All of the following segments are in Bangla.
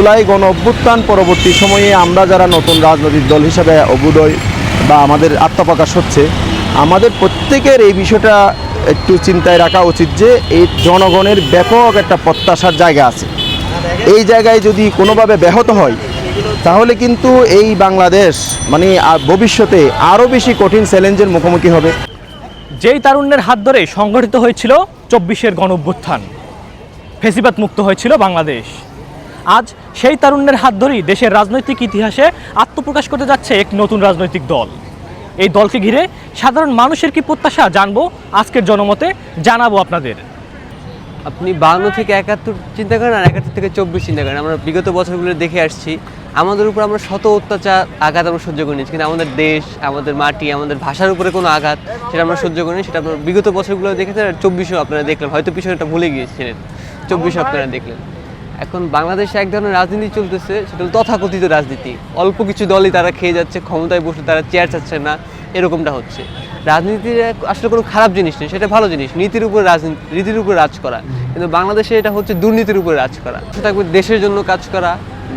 জুলাই গণ অভ্যুত্থান পরবর্তী সময়ে আমরা যারা নতুন রাজনৈতিক দল হিসাবে অভ্যুদয় বা আমাদের আত্মপ্রকাশ হচ্ছে, আমাদের প্রত্যেকের এই বিষয়টা একটু চিন্তায় রাখা উচিত যে এই জনগণের ব্যাপক একটা প্রত্যাশার জায়গা আছে। এই জায়গায় যদি কোনোভাবে ব্যাহত হয়, তাহলে কিন্তু এই বাংলাদেশ মানে ভবিষ্যতে আরও বেশি কঠিন চ্যালেঞ্জের মুখোমুখি হবে। যেই তারুণ্যের হাত ধরে সংগঠিত হয়েছিল চব্বিশের গণ অভ্যুত্থান, ফেসিবাদ মুক্ত হয়েছিল বাংলাদেশ। আজ সেই তারুণ্যের হাত ধরেই দেশের রাজনৈতিক ইতিহাসে আত্মপ্রকাশ করতে যাচ্ছে এক নতুন রাজনৈতিক দল। এই দলকে ঘিরে সাধারণ মানুষের কি প্রত্যাশা জানব আজকের জনমতে, জানাব আপনাদের। আপনি বাউন্ন থেকে একাত্তর চিন্তা করেন আর একাত্তর থেকে চব্বিশ চিন্তা করেন। আমরা বিগত বছরগুলো দেখে আসছি। আমাদের উপর আমরা শত অত্যাচার, আঘাত আমরা সহ্য করে নিচ্ছি কিন্তু আমাদের দেশ, আমাদের মাটি, আমাদের ভাষার উপরে কোনো আঘাত, সেটা আমরা সহ্য করিনি। সেটা আপনার বিগত বছরগুলো দেখেছেন আর চব্বিশেও আপনারা দেখলেন। হয়তো পিছনেটা ভুলে গিয়েছিলেন। চব্বিশে আপনারা দেখলেন। এখন বাংলাদেশে এক ধরনের রাজনীতি চলতেছে, সেটা হলো তথাকথিত রাজনীতি। অল্প কিছু দলই তারা খেয়ে যাচ্ছে, ক্ষমতায় বসে তারা চেয়ার চাচ্ছে না, এরকমটা হচ্ছে। রাজনীতি আসলে কোনো খারাপ জিনিস নেই, সেটা ভালো জিনিস, নীতির উপর রাজনীতি রীতির উপর রাজ করা। কিন্তু বাংলাদেশে এটা হচ্ছে দুর্নীতির উপর রাজ করা। থাকবে দেশের জন্য কাজ করা,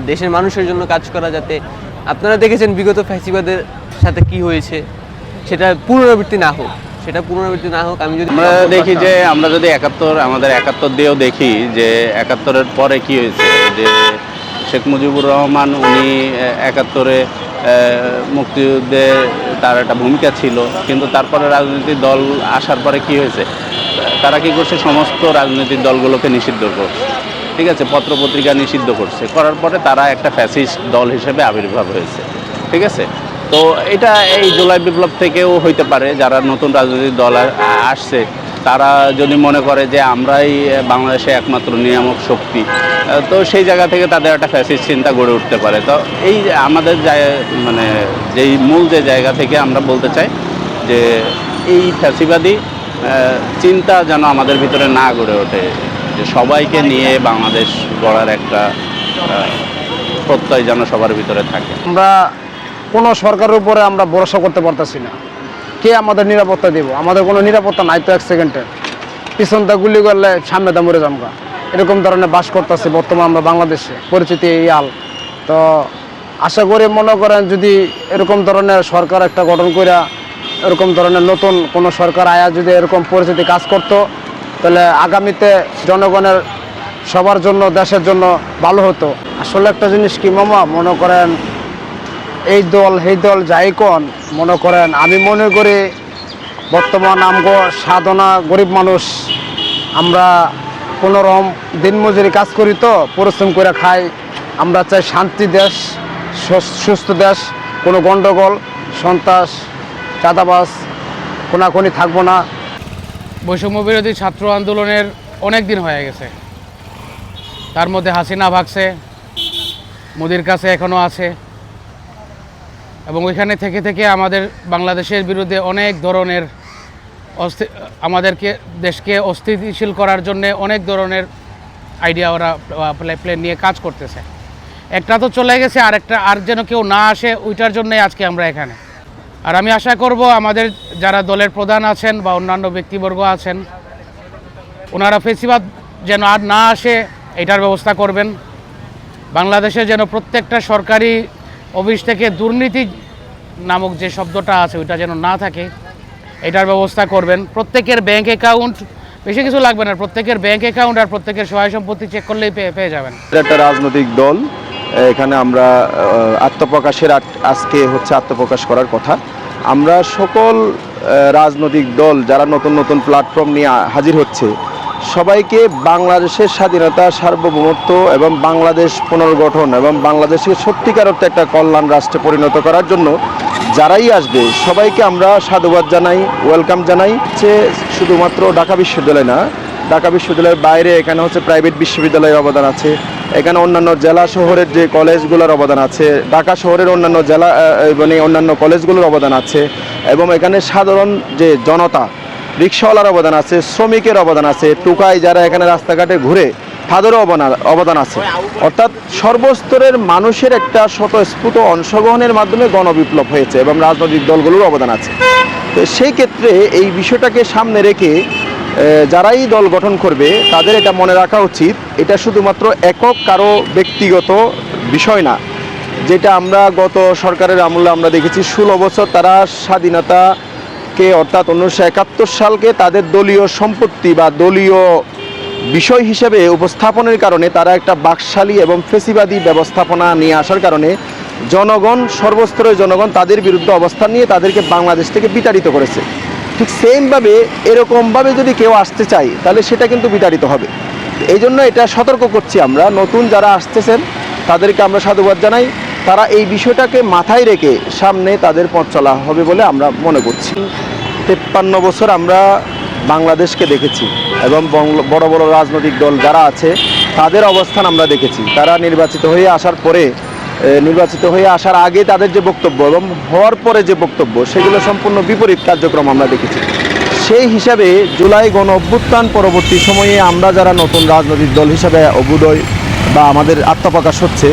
দেশের মানুষের জন্য কাজ করা, যাতে আপনারা দেখেছেন বিগত ফ্যাসিবাদের সাথে কি হয়েছে, সেটা পুনরাবৃত্তি না হোক। সেটা পুনরাবৃত্তি না হোক আমি যদি আমরা দেখি যে আমরা যদি একাত্তর আমাদের একাত্তর দিয়েও দেখি যে একাত্তরের পরে কি হয়েছে? যে শেখ মুজিবুর রহমান উনি একাত্তরে মুক্তিযুদ্ধে তার একটা ভূমিকা ছিল কিন্তু তারপরে রাজনৈতিক দল আসার পরে কি হয়েছে? তারা কি করছে? সমস্ত রাজনৈতিক দলগুলোকে নিষিদ্ধ করছে। ঠিক আছে পত্রপত্রিকা নিষিদ্ধ করছে। করার পরে তারা একটা ফ্যাসিস্ট দল হিসেবে আবির্ভাব হয়েছে। ঠিক আছে? তো এটা এই জুলাই বিপ্লব থেকেও হইতে পারে, যারা নতুন রাজনৈতিক দল আসছে, তারা যদি মনে করে যে আমরাই বাংলাদেশে একমাত্র নিয়ামক শক্তি তো সেই জায়গা থেকে তাদের একটা ফ্যাসিস্ট চিন্তা গড়ে উঠতে পারে। তো এই আমাদের মানে যেই মূল যে জায়গা থেকে আমরা বলতে চাই যে এই ফ্যাসিবাদী চিন্তা যেন আমাদের ভিতরে না গড়ে ওঠে, যে সবাইকে নিয়ে বাংলাদেশ গড়ার একটা প্রত্যয় যেন সবার ভিতরে থাকে। আমরা কোনো সরকারের উপরে আমরা ভরসা করতে পারতেছি না। কে আমাদের নিরাপত্তা দেব? আমাদের কোনো নিরাপত্তা নাই তো এক সেকেন্ডের পিছনটা গুলি করলে সামনে দা মরে যামগা এরকম ধরনের বাস করতেছে বর্তমান আমরা বাংলাদেশে। পরিচিতি এই আল। তো আশা করি মনে করেন যদি এরকম ধরনের সরকার একটা গঠন করে এরকম ধরনের নতুন কোনো সরকার আয়া যদি এরকম পরিস্থিতি কাজ করতো, তাহলে আগামীতে জনগণের সবার জন্য, দেশের জন্য ভালো হতো। আসলে একটা জিনিস কি মামা? মনে করেন এই দল এই দল যাই কোন, মনে করেন, আমি মনে করি বর্তমান আমগো সাধনা গরিব মানুষ, আমরা কোনোরকম দিনমজুরি কাজ করি তো, পরিশ্রম করে খাই, আমরা চাই শান্তি দেশ, সুস- সুস্থ দেশ, কোনো গণ্ডগোল সন্ত্রাস চাঁদাবাস কোনাকুনি থাকব না। বৈষম্য বিরোধী ছাত্র আন্দোলনের অনেক দিন হয়ে গেছে। তার মধ্যে হাসিনা ভাগছে, মোদির কাছে এখনও আছে। এবং ওইখানে থেকে থেকে আমাদের বাংলাদেশের বিরুদ্ধে অনেক ধরনের অস্থি আমাদেরকে, দেশকে অস্থিতিশীল করার জন্য অনেক ধরনের আইডিয়া ওরা প্ল্যান নিয়ে কাজ করতেছে। একটা তো চলে গেছে, আর একটা, আর যেন কেউ না আসে, ওইটার জন্যই আজকে আমরা এখানে। আর আমি আশা করব আমাদের যারা দলের প্রধান আছেন বা অন্যান্য ব্যক্তিবর্গ আছেন, ওনারা ফেসিবাদ যেন আর না আসে, এটার ব্যবস্থা করবেন। বাংলাদেশে যেন প্রত্যেকটা সরকারি অফিস থেকে দুর্নীতি নামক যে শব্দটা আছে, ওইটা যেন না থাকে, এটার ব্যবস্থা করবেন। প্রত্যেকের ব্যাংক অ্যাকাউন্ট বেশি কিছু লাগবে না, প্রত্যেকের ব্যাংক অ্যাকাউন্ট আর প্রত্যেকের সহায় সম্পত্তি চেক করলেই পেয়ে পেয়ে যাবেন। একটা রাজনৈতিক দল, এখানে আমরা আত্মপ্রকাশের আজকে হচ্ছে আত্মপ্রকাশ করার কথা। আমরা সকল রাজনৈতিক দল যারা নতুন নতুন প্ল্যাটফর্ম নিয়ে হাজির হচ্ছে সবাইকে বাংলাদেশের স্বাধীনতা, সার্বভৌমত্ব এবং বাংলাদেশ পুনর্গঠন এবং বাংলাদেশকে সত্যিকার অর্থে একটা কল্যাণ রাষ্ট্রে পরিণত করার জন্য যারাই আসবে, সবাইকে আমরা সাধুবাদ জানাই, ওয়েলকাম জানাই। যে শুধুমাত্র ঢাকা বিশ্ববিদ্যালয় না, ঢাকা বিশ্ববিদ্যালয়ের বাইরে এখানে হচ্ছে প্রাইভেট বিশ্ববিদ্যালয়ের অবদান আছে। এখানে অন্যান্য জেলা শহরের যে কলেজগুলোর অবদান আছে, ঢাকা শহরের অন্যান্য জেলা মানে অন্যান্য কলেজগুলোর অবদান আছে এবং এখানে সাধারণ যে জনতা রিক্সাওয়ালার অবদান আছে, শ্রমিকের অবদান আছে টুকাই যারা এখানে রাস্তাঘাটে ঘুরে তাদেরও অবদান অবদান আছে। অর্থাৎ সর্বস্তরের মানুষের একটা স্বতঃস্ফূর্ত অংশগ্রহণের মাধ্যমে গণবিপ্লব হয়েছে এবং রাজনৈতিক দলগুলোর অবদান আছে। তো সেই ক্ষেত্রে এই বিষয়টাকে সামনে রেখে যারাই দল গঠন করবে, তাদের এটা মনে রাখা উচিত, এটা শুধুমাত্র একক কারও ব্যক্তিগত বিষয় না। যেটা আমরা গত সরকারের আমলে আমরা দেখেছি, ষোলো বছর তারা স্বাধীনতাকে অর্থাৎ উনিশশো একাত্তর সালকে তাদের দলীয় সম্পত্তি বা দলীয় বিষয় হিসেবে উপস্থাপনের কারণে তারা একটা বাকশালী এবং ফেসিবাদী ব্যবস্থাপনা নিয়ে আসার কারণে জনগণ, সর্বস্তরের জনগণ তাদের বিরুদ্ধে অবস্থান নিয়ে তাদেরকে বাংলাদেশ থেকে বিতাড়িত করেছে। ঠিক সেমভাবে, এরকমভাবে যদি কেউ আসতে চায়, তাহলে সেটা কিন্তু বিতাড়িত হবে। এই জন্য এটা সতর্ক করছি আমরা। নতুন যারা আসতেছেন, তাদেরকে আমরা সাধুবাদ জানাই। তারা এই বিষয়টাকে মাথায় রেখে সামনে তাদের পথ চলা হবে বলে আমরা মনে করছি। তেপ্পান্ন বছর আমরা বাংলাদেশকে দেখেছি এবং বড় বড় রাজনৈতিক দল যারা আছে, তাদের অবস্থান আমরা দেখেছি। তারা নির্বাচিত হয়ে আসার পরে নির্বাচিত হয়ে আসার আগে তাদের যে বক্তব্য এবং হওয়ার পরে যে বক্তব্য, সেগুলো সম্পূর্ণ বিপরীত কার্যক্রম আমরা দেখেছি। সেই হিসাবে জুলাই গণ অভ্যুত্থান পরবর্তী সময়ে আমরা যারা নতুন রাজনৈতিক দল হিসাবে অভ্যুদয় বা আমাদের আত্মপ্রকাশ হচ্ছে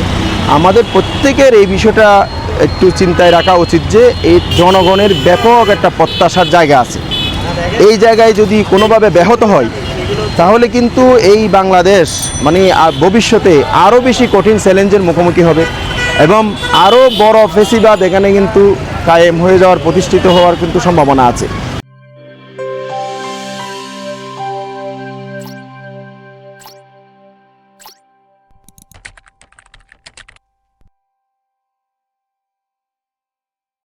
আমাদের প্রত্যেকের এই বিষয়টা একটু চিন্তায় রাখা উচিত যে এই জনগণের ব্যাপক একটা প্রত্যাশার জায়গা আছে। এই জায়গায় যদি কোনোভাবে ব্যাহত হয়, তাহলে কিন্তু এই বাংলাদেশ মানে ভবিষ্যতে আরও বেশি কঠিন চ্যালেঞ্জের মুখোমুখি হবে এবং আরও বড় ফেসিবাদ এখানে কিন্তু কায়েম হয়ে যাওয়ার প্রতিষ্ঠিত হওয়ার কিন্তু সম্ভাবনা আছে।